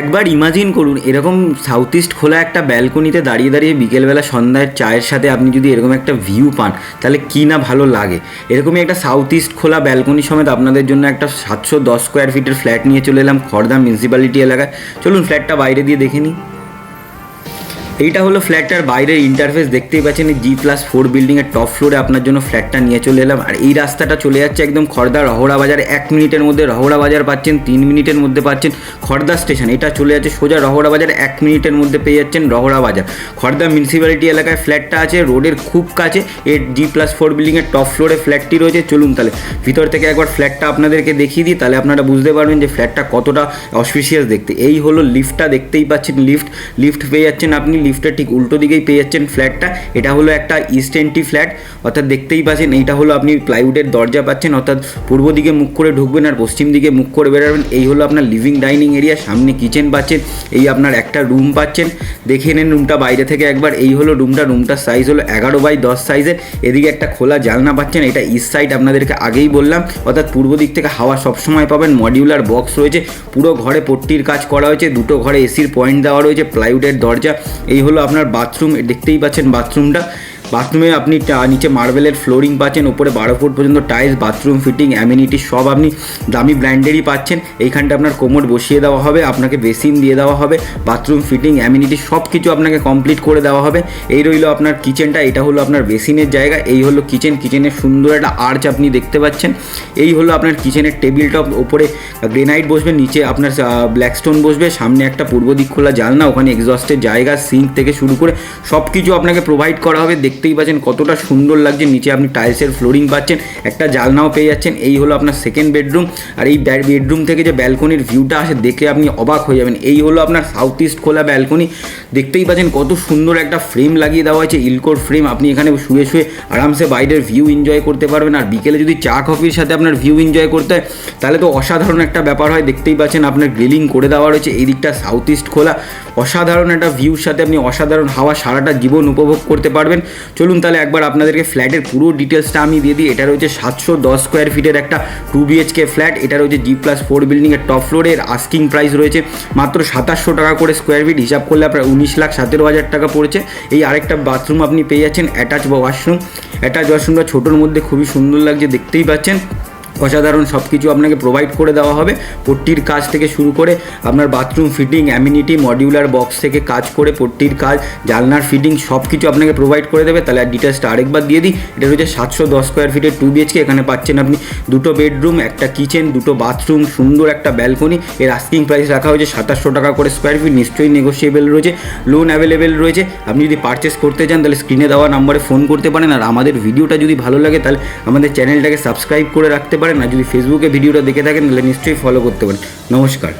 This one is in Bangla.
একবার ইমাজিন করুন, এরকম সাউথ ইস্ট খোলা একটা ব্যালকনিতে দাঁড়িয়ে দাঁড়িয়ে বিকেলবেলা সন্ধ্যায় চায়ের সাথে আপনি যদি এরকম একটা ভিউ পান, তাহলে কী না ভালো লাগে? এরকমই একটা সাউথ ইস্ট খোলা ব্যালকনি সমেত আপনাদের জন্য একটা সাতশো দশ স্কোয়ার ফিটের ফ্ল্যাট নিয়ে চলে এলাম খড়দা মিউনিসিপ্যালিটি এলাকায়। চলুন ফ্ল্যাটটা বাইরে দিয়ে দেখে নিই। এইটা হলো ফ্ল্যাটটার বাইরের ইন্টারফেস দেখতেই পাচ্ছেন জি প্লাস ফোর বিল্ডিংয়ের টপ ফ্লোরে আপনার জন্য ফ্ল্যাটটা নিয়ে চলে এলাম। আর এই রাস্তাটা চলে যাচ্ছে একদম খড়দা রহড়া বাজার। এক মিনিটের মধ্যে রহড়া বাজার পাচ্ছেন, তিন মিনিটের মধ্যে পাচ্ছেন খড়দা স্টেশন এটা চলে যাচ্ছে সোজা রহড়া বাজার, এক মিনিটের মধ্যে পেয়ে যাচ্ছেন রহড়া বাজার। খড়দা মিউনিসিপ্যালিটি এলাকায় ফ্ল্যাটটা আছে, রোডের খুব কাছে। এর জি প্লাস ফোর বিল্ডিংয়ের টপ ফ্লোরে ফ্ল্যাটটি রয়েছে। চলুন তাহলে ভিতর থেকে একবার ফ্ল্যাটটা আপনাদেরকে দেখিয়ে দিই, তাহলে আপনারা বুঝতে পারবেন যে ফ্ল্যাটটা কতটা অসপিসিয়াস দেখতে। এই হলো লিফটটা দেখতেই পাচ্ছেন লিফট লিফট পেয়ে যাচ্ছেন আপনি লিফটের ঠিক উল্টো দিকেই পেয়ে যাচ্ছেন ফ্ল্যাটটা। এটা হলো একটা ইস্ট এন্ট্রি ফ্ল্যাট অর্থাৎ দেখতেই পাচ্ছেন, এইটা হলো আপনি প্লাইউডের দরজা পাচ্ছেন, অর্থাৎ পূর্ব দিকে মুখ করে ঢুকবেন আর পশ্চিম দিকে মুখ করে বেরোবেন। এই হলো আপনার লিভিং ডাইনিং এরিয়া সামনে কিচেন পাচ্ছেন, এই আপনার একটা রুম পাচ্ছেন। দেখে নেন রুমটা বাইরে থেকে একবার, এই হলো রুমটা রুমটার সাইজ হলো এগারো বাই দশ সাইজের এদিকে একটা খোলা জালনা পাচ্ছেন, এটা ইস্ট সাইড আপনাদেরকে আগেই বললাম। অর্থাৎ পূর্ব দিক থেকে হাওয়া সবসময় পাবেন মডিউলার বক্স রয়েছে। পুরো ঘরে পট্টির কাজ করা হয়েছে, দুটো ঘরে এসির পয়েন্ট দেওয়া রয়েছে প্লাইউডের দরজা। এই হলো আপনার বাথরুম দেখতেই পাচ্ছেন বাথরুমটা বাথরুমে আপনি নিচে মার্বেলের ফ্লোরিং পাচ্ছেন, উপরে বারো ফুট পর্যন্ত টাইলস, বাথরুম ফিটিং, অ্যামিনিটি সব আপনি দামি ব্র্যান্ডেরই পাচ্ছেন। এইখানটা আপনার কোমর বসিয়ে দেওয়া হবে, আপনাকে বেসিন দিয়ে দেওয়া হবে, বাথরুম ফিটিং, অ্যামিনিটি সব কিছু আপনাকে কমপ্লিট করে দেওয়া হবে। এই রইল আপনার কিচেনটা, এটা হলো আপনার বেসিনের জায়গা, এই হলো কিচেন, কিচেনের সুন্দর একটা আর্চ আপনি দেখতে পাচ্ছেন। এই হলো আপনার কিচেনের টেবিল টপ ওপরে গ্রেনাইট বসবে, নিচে আপনার ব্ল্যাকস্টোন বসবে, সামনে একটা পূর্ব দিক খোলা জালনা ওখানে এক্সস্টের জায়গা, সিঙ্ক থেকে শুরু করে সব কিছু আপনাকে প্রোভাইড করা হবে। দেখতেই পাচ্ছেন কতটা সুন্দর লাগছে। নিচে আপনি টাইলসের ফ্লোরিং পাচ্ছেন, একটা জালনাও পেয়ে যাচ্ছেন। এই হলো আপনার সেকেন্ড বেডরুম আর এই বেডরুম থেকে যে ব্যালকনির ভিউটা আসে, দেখে আপনি অবাক হয়ে যাবেন। এই হলো আপনার সাউথ ইস্ট খোলা ব্যালকনি দেখতেই পাচ্ছেন কত সুন্দর একটা ফ্রেম লাগিয়ে দেওয়া হয়েছে, ইলকোর ফ্রেম আপনি এখানে শুয়ে শুয়ে আরামসে বাইরের ভিউ এনজয় করতে পারবেন। আর বিকেলে যদি চা কফির সাথে আপনার ভিউ এনজয় করতে হয়, তাহলে তো অসাধারণ একটা ব্যাপার হয়। দেখতেই পাচ্ছেন আপনার গ্রিলিং করে দেওয়া রয়েছে। এই দিকটা সাউথ ইস্ট খোলা। অসাধারণ একটা ভিউর সাথে আপনি অসাধারণ হাওয়া সারাটা জীবন উপভোগ করতে পারবেন। চলুন তাহলে একবার আপনাদেরকে ফ্ল্যাটের পুরো ডিটেলসটা আমি দিয়ে দিই। এটা রয়েছে সাতশো দশ স্কোয়ার ফিটের একটা টু বিএচকে ফ্ল্যাট এটা রয়েছে জি প্লাস ফোর বিল্ডিংয়ের টপ ফ্লোরের আস্কিং প্রাইস রয়েছে মাত্র সাতাশশো টাকা করে স্কোয়ার ফিট হিসাব করলে আপনার উনিশ লাখ সতেরো হাজার টাকা পড়েছে। এই আরেকটা বাথরুম আপনি পেয়ে যাচ্ছেন। অ্যাটাচ বা ওয়াশরুম অ্যাটাচ ওয়াশরুমটা ছোটোর মধ্যে খুবই সুন্দর লাগছে, দেখতেই পাচ্ছেন। অসাধারণ সব কিছু আপনাকে প্রোভাইড করে দেওয়া হবে। পট্টির কাজ থেকে শুরু করে আপনার bathroom fitting amenity modular box থেকে কাজ করে পট্টির কাজ জালনার ফিটিং সব কিছু আপনাকে প্রোভাইড করে দেবে। তাহলে আর ডিটেলসটা আরেকবার দিয়ে দিই। এটা হচ্ছে সাতশো দশ স্কোয়ার ফিটের টু বিএচকে এখানে পাচ্ছেন আপনি দুটো বেডরুম একটা কিচেন দুটো বাথরুম সুন্দর একটা ব্যালকনি এর আস্কিং প্রাইস রাখা হয়েছে সাতাশশো টাকা করে স্কোয়ার ফিট নিশ্চয়ই নেগোসিয়েবল রয়েছে। লোন অ্যাভেলেবেল রয়েছে। আপনি যদি পারচেস করতে চান, তাহলে স্ক্রিনে দেওয়া নাম্বারে ফোন করতে পারেন। আর আমাদের ভিডিওটা যদি ভালো লাগে, তাহলে আমাদের চ্যানেলটাকে সাবস্ক্রাইব করে রাখতে পারেন আর যদি ফেসবুকে ভিডিওটা দেখে থাকেন তাহলে নিশ্চয়ই ফলো করতে পারেন। নমস্কার।